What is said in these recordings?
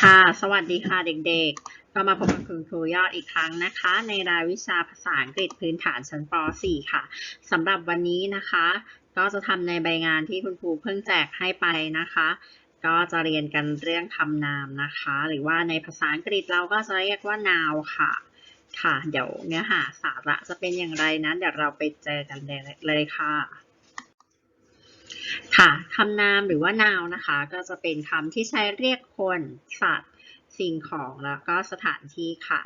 ค่ะ สวัสดีค่ะเด็กๆ ก็มาพบกับคุณครูยอดอีกครั้งนะคะ ในรายวิชาภาษาอังกฤษพื้นฐานชั้นป .4 ค่ะสำหรับวันนี้นะคะ ก็จะทำในใบงานที่คุณครูเพิ่งแจกให้ไปนะคะ ก็จะเรียนกันเรื่องคำนามนะคะ หรือว่าในภาษาอังกฤษเราก็จะเรียกว่า noun ค่ะ ค่ะ เดี๋ยวเนื้อหาสาระจะเป็นอย่างไรนั้นเดี๋ยวเราไปเจอกันเลยค่ะ ค่ะคำนามหรือว่า noun นะคะ ก็จะเป็นคำที่ใช้เรียกคน สัตว์ สิ่งของแล้วก็สถานที่ค่ะ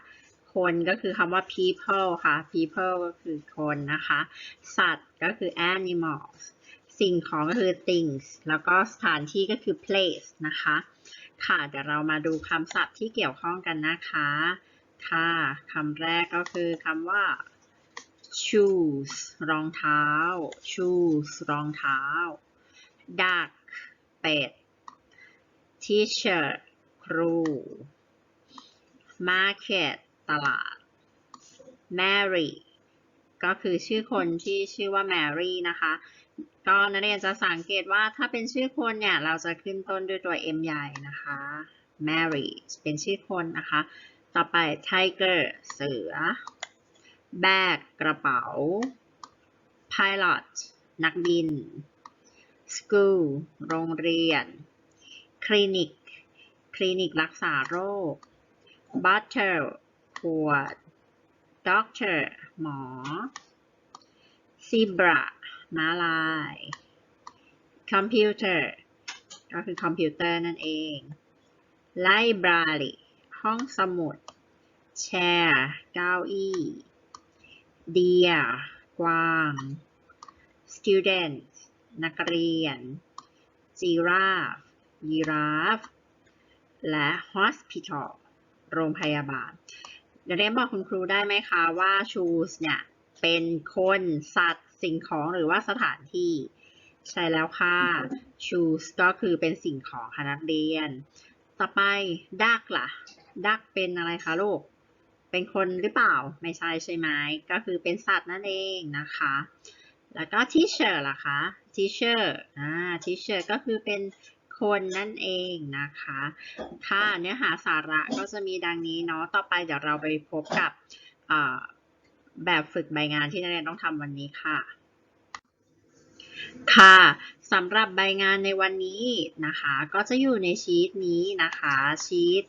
คนก็คือคำว่า people ค่ะ people ก็คือคนนะคะ สัตว์ก็คือ animals สิ่งของก็คือ things แล้วก็สถานที่ก็คือ place นะคะ ค่ะเดี๋ยวเรามาดูคำศัพท์ที่เกี่ยวข้องกันนะคะ ค่ะคำแรกก็คือคำว่า shoes รองเท้า shoes รองเท้า duck เป็ด teacher ครู market ตลาด Mary ก็คือชื่อคนที่ชื่อว่า Mary นะคะ ก็นักเรียนจะสังเกตว่าถ้าเป็นชื่อคนเนี่ย เราจะขึ้นต้นด้วยตัว M ใหญ่นะคะ Mary เป็นชื่อคนนะคะ ต่อไป Tiger เสือ Bag กระเป๋า Pilot นักบิน School โรงเรียน Clinic คลินิกรักษาโรค Bottle ขวด Doctor หมอ Zebra ม้าลาย Computer ก็คือคอมพิวเตอร์นั่นเอง Library ห้องสมุด Chair เก้าอี้ Deer กวาง Student นักเรียน Giraffe ยีราฟ และ hospital โรงพยาบาล เดี๋ยวเรียนบอกคุณครูได้ไหมคะว่า choose เนี่ยเป็นคนสัตว์สิ่งของหรือว่าสถานที่ ใช่แล้วค่ะ choose ก็คือเป็นสิ่งของค่ะนักเรียน ต่อไป duck ล่ะ duck เป็นอะไรคะลูก เป็นคนหรือเปล่า ไม่ใช่ใช่ไหมก็คือเป็นสัตว์นั่นเองนะคะ แล้วก็ teacher ล่ะคะ teacher อ่า teacher ก็คือเป็น คนนั่นเองนะคะ ค่ะเนื้อหาสาระก็จะมีดังนี้เนาะ ต่อไปเดี๋ยวเราไปพบกับแบบฝึกใบงานที่นักเรียนต้องทำวันนี้ค่ะ ค่ะสำหรับใบงานในวันนี้นะคะ ก็จะอยู่ในชีตนี้นะคะ ชีต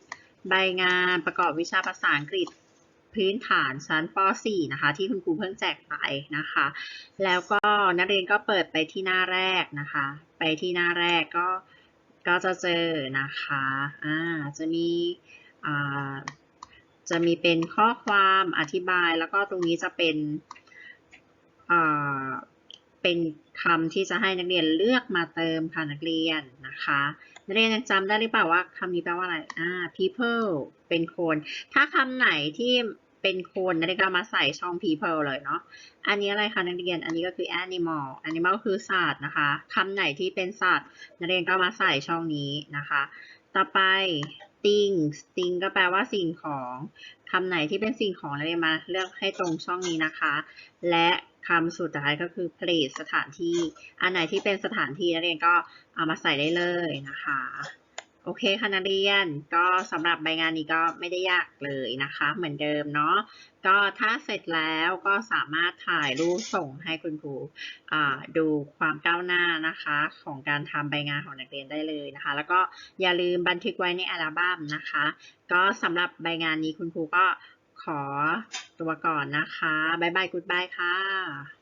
ใบงานประกอบวิชาภาษาอังกฤษพื้นฐานชั้นป .4 นะคะ ที่คุณครูเพิ่งแจกไปนะคะ แล้วก็นักเรียนก็เปิดไปที่หน้าแรกนะคะ ไปที่หน้าแรกก็ ก็จะเจอนะคะอ่าจะมีอ่าจะมีเป็นข้อความอธิบายแล้วก็ตรงนี้จะเป็นอ่าเป็นคำที่จะให้นักเรียนเลือกมาเติมค่ะนักเรียนนะคะนักเรียนยังจำได้หรือเปล่าว่าคำนี้แปลว่าอะไรอ่า people เป็นคน ถ้าคำไหนที่ เป็นคนนักเรียนก็มาใส่ช่อง people เลยเนาะ อันนี้อะไรคะนักเรียน อันนี้ก็คือ animal animal คือสัตว์นะคะ คำไหนที่เป็นสัตว์นักเรียนก็มาใส่ช่องนี้นะคะ ต่อไป things thing ก็แปลว่าสิ่งของ คำไหนที่เป็นสิ่งของนักเรียนมาเลือกให้ตรงช่องนี้นะคะ และคำสุดท้ายก็คือ place สถานที่ อันไหนที่เป็นสถานที่นักเรียนก็เอามาใส่ได้เลยนะคะ โอเคค่ะนักเรียนก็สำหรับใบงานนี้ก็ไม่ได้ยากเลยนะคะ เหมือนเดิมเนาะก็ถ้าเสร็จแล้วก็สามารถถ่ายรูปส่งให้คุณครูดูความก้าวหน้านะคะ ของการทำใบงานของนักเรียนได้เลยนะคะ แล้วก็อย่าลืมบันทึกไว้ในอัลบั้มนะคะ ก็สำหรับใบงานนี้คุณครูก็ขอตัวก่อนนะคะ บ๊ายบายกุดบายค่ะ